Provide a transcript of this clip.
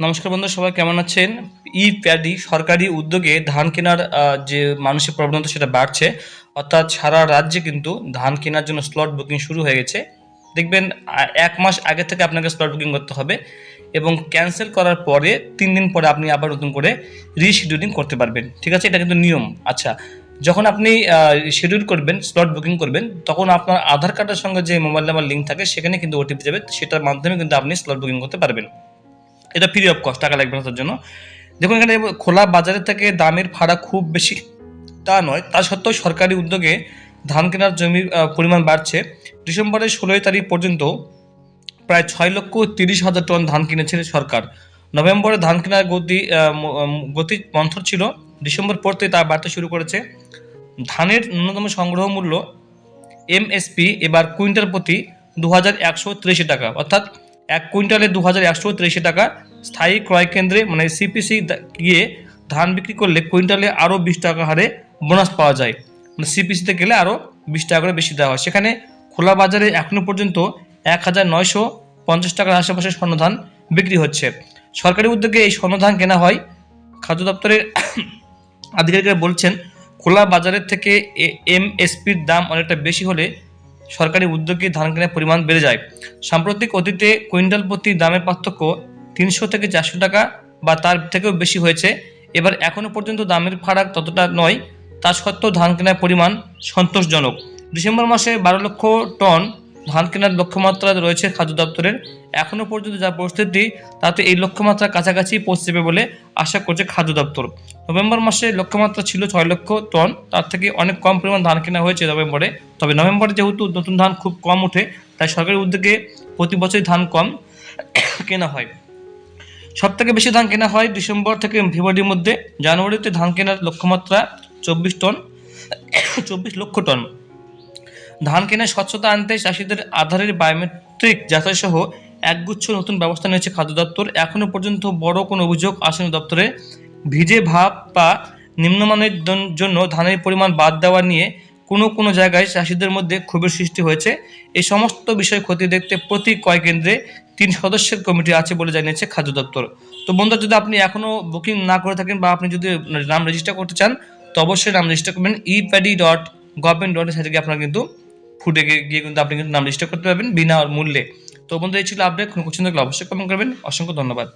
নমস্কার বন্ধু, সবাই কেমন আছেন? ই প্যাডি সরকারি উদ্যোগে ধান কেনার যে মানুষের প্রবণতা সেটা বাড়ছে, অর্থাৎ সারা রাজ্যে কিন্তু ধান কেনার জন্য স্লট বুকিং শুরু হয়ে গেছে। দেখবেন এক মাস আগে থেকে আপনাকে স্লট বুকিং করতে হবে এবং ক্যান্সেল করার পরে তিন দিন পরে আপনি আবার নতুন করে রিশিডিউলিং করতে পারবেন। ঠিক আছে? এটা কিন্তু নিয়ম। আচ্ছা যখন আপনি শিডিউল করবেন স্লট বুকিং করবেন, তখন আপনার আধার কার্ডের সঙ্গে যে মোবাইল নাম্বার লিঙ্ক থাকে, সেখানে কিন্তু ওটিপি যাবে, সেটার মাধ্যমে কিন্তু আপনি স্লট বুকিং করতে পারবেন। এটা ফ্রি অফ কস্ট টাকা লাগবে না তার জন্য। দেখুন, এখানে খোলা বাজারের থেকে দামের ভাড়া খুব বেশি তা নয়, তা সত্ত্বেও সরকারি উদ্যোগে ধান কেনার জমির পরিমাণ বাড়ছে। ডিসেম্বরের ষোলোই তারিখ পর্যন্ত প্রায় ছয় লক্ষ তিরিশ হাজার টন ধান কিনেছে সরকার। নভেম্বরে ধান কেনার গতি গতি মন্থর ছিল, ডিসেম্বর পড়তে তা বাড়তে শুরু করেছে। ধানের ন্যূনতম সংগ্রহ মূল্য এমএসপি এবার কুইন্টাল প্রতি দু টাকা, অর্থাৎ এক কুইন্টালে দু হাজার একশো টাকা স্থায়ী ক্রয় কেন্দ্রে মানে সিপিসি গিয়ে ধান বিক্রি করলে কুইন্টালে আরও বিশ টাকা হারে বোনাস পাওয়া যায়। মানে সিপিসিতে গেলে আরও বিশ টাকা করে বেশি দেওয়া হয়। সেখানে খোলা বাজারে এখনও পর্যন্ত এক হাজার নয়শো পঞ্চাশ টাকার আশেপাশে স্বর্ণধান বিক্রি হচ্ছে। সরকারি উদ্যোগে এই স্বর্ণধান কেনা হয়। খাদ্য দপ্তরের আধিকারিকরা বলছেন, খোলা বাজারের থেকে এমএসপির দাম অনেকটা বেশি হলে সরকারি উদ্যোগে ধান কেনার পরিমাণ বেড়ে যায়। সাম্প্রতিক অতীতে কুইন্টাল প্রতি দামের পার্থক্য তিনশো থেকে চারশো টাকা বা তার থেকেও বেশি হয়েছে। এবার এখনও পর্যন্ত দামের ফারাক ততটা নয়, তা সত্ত্বেও ধান কেনার পরিমাণ সন্তোষজনক। ডিসেম্বর মাসে বারো লক্ষ টন ধান কেনার লক্ষ্যমাত্রা রয়েছে খাদ্য দপ্তরের। এখনও পর্যন্ত যা পরিস্থিতি, তাতে এই লক্ষ্যমাত্রার কাছাকাছি পৌঁছবে বলে আশা করছে খাদ্য দপ্তর। নভেম্বর মাসে লক্ষ্যমাত্রা ছিল ছয় লক্ষ টন, তার থেকে অনেক কম পরিমাণ ধান কেনা হয়েছে নভেম্বরে। তবে নভেম্বরে যেহেতু নতুন ধান খুব কম ওঠে, তাই সরকারের উদ্যোগে প্রতি বছরই ধান কম কেনা হয়। সব থেকে বেশি ধান কেনা হয় ডিসেম্বর থেকে ফেব্রুয়ারির মধ্যে। জানুয়ারিতে ধান কেনার লক্ষ্যমাত্রা চব্বিশ টন, চব্বিশ লক্ষ টন। ধান কেনার স্বচ্ছতা আনতে চাষিদের আধারের বায়োমেট্রিক যাচাই সহ একগুচ্ছ নতুন ব্যবস্থা নিয়েছে খাদ্য দপ্তর। এখনও পর্যন্ত বড় কোনো অভিযোগ আসেনি দপ্তরে। ভিজে ভাব বা নিম্নমানের জন্য ধানের পরিমাণ বাদ দেওয়া নিয়ে কোনো কোনো জায়গায় চাষিদের মধ্যে ক্ষোভের সৃষ্টি হয়েছে। এই সমস্ত বিষয় ক্ষতি দেখতে প্রতি কয় কেন্দ্রে তিন সদস্যের কমিটি আছে বলে জানিয়েছে খাদ্য দপ্তর। তো বন্ধুরা, যদি আপনি এখনও বুকিং না করে থাকেন বা আপনি যদি নাম রেজিস্টার করতে চান, তো অবশ্যই নাম রেজিস্টার করবেন E paddy dot government dot সাইটে গিয়ে আপনারা কিন্তু ফুটে গিয়ে কিন্তু আপনি কিন্তু নাম রেজিস্টার করতে পারবেন বিনা মূল্যে। তো বন্ধু এই ছিল আপডেট কোনো কোশ্চেন থাকলে অবশ্যই কমেন্ট করবেন। অসংখ্য ধন্যবাদ।